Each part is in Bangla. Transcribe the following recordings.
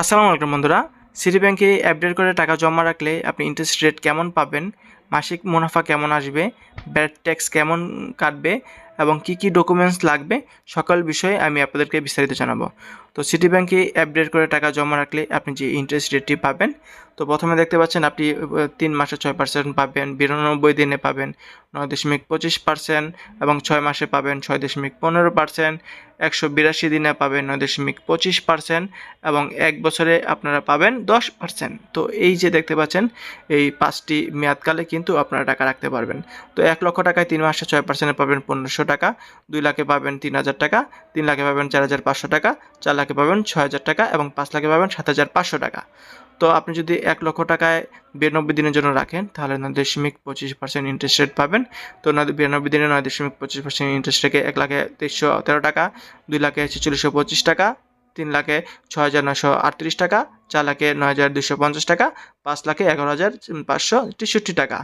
আসসালামু আলাইকুম বন্ধুরা। সিটি ব্যাংকে আপডেট করে টাকা জমা রাখলে আপনি ইন্টারেস্ট রেট কেমন পাবেন? মাসিক মুনাফা কেমন আসবে? ব্যাড ট্যাক্স কেমন কাটবে? এবং কি কি ডকুমেন্টস লাগবে, সকল বিষয়ে আমি আপনাদেরকে বিস্তারিত জানাব। তো সিটি ব্যাংকে আপডেট করে টাকা জমা রাখলে আপনি যে ইন্টারেস্ট রেটটি পাবেন, তো প্রথমে দেখতে পাচ্ছেন আপনি তিন মাসে ছয় পার্সেন্ট পাবেন, বিরানব্বই দিনে পাবেন নয় দশমিক পঁচিশ পার্সেন্ট এবং ছয় মাসে পাবেন ছয় দশমিক পনেরো পার্সেন্ট একশো বিরাশি দিনে পাবেন নয় দশমিক পঁচিশ পার্সেন্ট এবং এক বছরে আপনারা পাবেন দশ পার্সেন্ট তো এই যে দেখতে পাচ্ছেন, এই পাঁচটি মেয়াদকালে কিন্তু আপনারা টাকা রাখতে পারবেন। তো এক লক্ষ টাকায় তিন মাসে ছয় পার্সেন্টে পাবেন পনেরোশো টাকা, দুই লাখে পাবেন তিন হাজার টাকা, তিন লাখে পাবেন চার হাজার পাঁচশো টাকা, চার লাখে পাবেন ছয় হাজার টাকা এবং পাঁচ লাখে পাবেন সাত হাজার পাঁচশো টাকা। তো আপনি যদি এক লক্ষ টাকায় বিরানব্বই দিনের জন্য রাখেন, তাহলে নয় দশমিক পঁচিশ পার্সেন্ট ইন্টারেস্ট রেট পাবেন। তো নয় বিরানব্বই দিনে নয় দশমিক পঁচিশ পার্সেন্ট ইন্টারেস্ট রেখে এক লাখে তেইশশো তেরো টাকা, দুই লাখে ছেচল্লিশশো পঁচিশ টাকা, তিন লাখে ছয় হাজার নশো আটত্রিশ টাকা, চার লাখে নয় হাজার দুশো পঞ্চাশ টাকা, পাঁচ লাখে এগারো হাজার পাঁচশো তেষট্টি টাকা।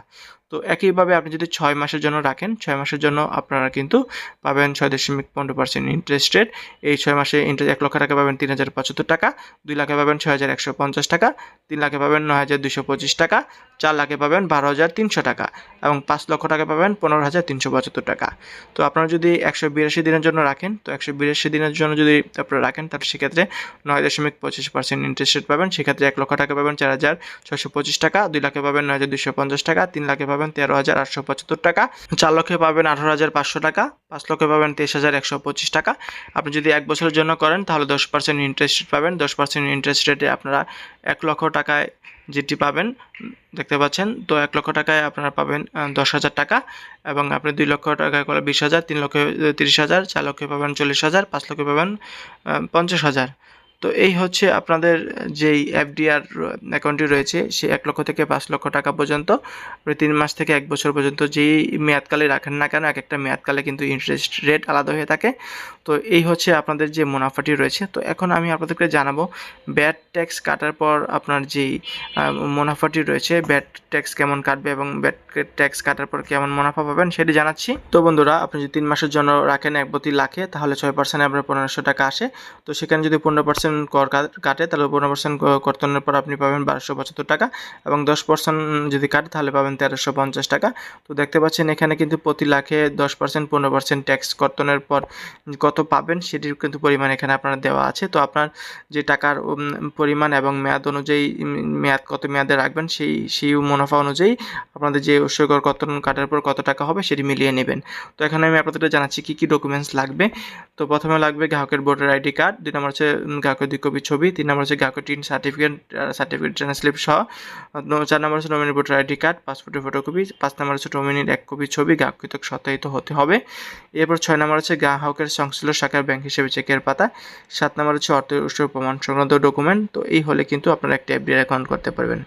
তো একইভাবে আপনি যদি ছয় মাসের জন্য রাখেন, ছয় মাসের জন্য আপনারা কিন্তু পাবেন ছয় দশমিক পনেরো পার্সেন্ট ইন্টারেস্ট রেট এই ছয় মাসে ইন্টারেস্ট এক লক্ষ টাকা পাবেন তিন হাজার পঁচাত্তর টাকা, দুই লাখে পাবেন ছয় হাজার একশো পঞ্চাশ টাকা, তিন লাখে পাবেন নয় হাজার দুশো পঁচিশ টাকা, চার লাখে পাবেন বারো হাজার তিনশো টাকা এবং পাঁচ লক্ষ টাকা পাবেন পনেরো হাজার তিনশো পঁচাত্তর টাকা। তো আপনারা যদি একশো বিরাশি দিনের জন্য রাখেন, তো একশো বিরাশি দিনের জন্য যদি আপনারা রাখেন, তাহলে সেক্ষেত্রে নয় দশমিক পঁচিশ পার্সেন্ট ইন্টারেস্ট রেট পাবেন। সেক্ষেত্রে এক লক্ষ টাকা পাবেন চার হাজার ছশো পঁচিশ টাকা, দুই লাখে পাবেন নয় হাজার দুশো পঞ্চাশ টাকা, তিন লাখে পাবেন তেরো হাজার আটশো পঁচাত্তর টাকা। চার লক্ষে পাবেন আঠারো হাজার পাঁচশো টাকা, পাঁচ লক্ষে পাবেন তেইশ হাজার একশো পঁচিশ টাকা। আপনি যদি এক বছরের জন্য করেন, তাহলে দশ পার্সেন্ট ইন্টারেস্ট রেট পাবেন। দশ পার্সেন্ট ইন্টারেস্ট রেটে আপনারা এক লক্ষ টাকায় যেটি পাবেন, দেখতে পাচ্ছেন, তো এক লক্ষ টাকায় আপনারা পাবেন দশ হাজার টাকা এবং আপনি দুই লক্ষ টাকায় করলে বিশ হাজার, তিন লক্ষ, তিরিশ হাজার, চার লক্ষে পাবেন চল্লিশ হাজার, পাঁচ লক্ষে পাবেন পঞ্চাশ হাজার। তো এই হচ্ছে আপনাদের যেই এফডিআর অ্যাকাউন্টটি রয়েছে, সেই এক লক্ষ থেকে পাঁচ লক্ষ টাকা পর্যন্ত তিন মাস থেকে এক বছর পর্যন্ত যেই মেয়াদকালে রাখেন না কেন, এক একটা মেয়াদকালে কিন্তু ইন্টারেস্ট রেট আলাদা হয়ে থাকে। তো এই হচ্ছে আপনাদের যে মুনাফাটি রয়েছে। তো এখন আমি আপনাদেরকে জানাব ব্যাট ট্যাক্স কাটার পর আপনার যেই মুনাফাটি রয়েছে ব্যাট ট্যাক্স কেমন কাটবে এবং ব্যাট ট্যাক্স কাটার পর কেমন মুনাফা পাবেন সেটি জানাচ্ছি। তো বন্ধুরা, আপনি যদি তিন মাসের জন্য রাখেন এক প্রতি লাখে, তাহলে ছয় পার্সেন্ট আপনার পনেরোশো টাকা আসে। তো সেখানে যদি পনেরো পার্সেন্ট কর কাটে, তাহলে পনেরো পার্সেন্ট কর্তনের পর আপনি পাবেন বারোশো পঁচাত্তর টাকা এবং দশ পার্সেন্ট যদি কাটে, তাহলে পাবেন তেরোশো পঞ্চাশ টাকা। তো দেখতে পাচ্ছেন এখানে কিন্তু প্রতি লাখে দশ পার্সেন্ট পনেরো পার্সেন্ট ট্যাক্স কর্তনের পর কত পাবেন সেটির কিন্তু পরিমাণ এখানে আপনার দেওয়া আছে। তো আপনার যে টাকার পরিমাণ এবং মেয়াদ অনুযায়ী মেয়াদ কত মেয়াদে রাখবেন সেই সেই মুনাফা অনুযায়ী আপনাদের যে উৎসর্গর কর্তন কাটার পর কত টাকা হবে সেটি মিলিয়ে নেবেন। তো এখানে আমি আপনাদের জানাচ্ছি কী কী ডকুমেন্টস লাগবে। তো প্রথমে লাগবে গ্রাহকের ভোটার আইডি কার্ড, দুই নম্বর হচ্ছে উম, দুই কপি ছবি তিন নম্বর হচ্ছে গ্রাহকের টিন সার্টিফিকেট সার্টিফিকেট স্লিপ সহ। চার নম্বর হচ্ছে নমিনি ভোটার আইডি কার্ড পাসপোর্টের ফটোকপি পাঁচ নম্বর হচ্ছে নমিনির এক কপি ছবি গ্রাহকৃত সত্যায়িত হতে হবে। এরপর ছয় নম্বর হচ্ছে গ্রাহকের সংশ্লিষ্ট শাখার ব্যাংক হিসেবে চেকের পাতা। সাত নম্বর হচ্ছে অর্থ উৎস প্রমাণ সংক্রান্ত ডকুমেন্ট তো এই হলে কিন্তু আপনারা একটা এফডিআর অ্যাকাউন্ট করতে পারবেন।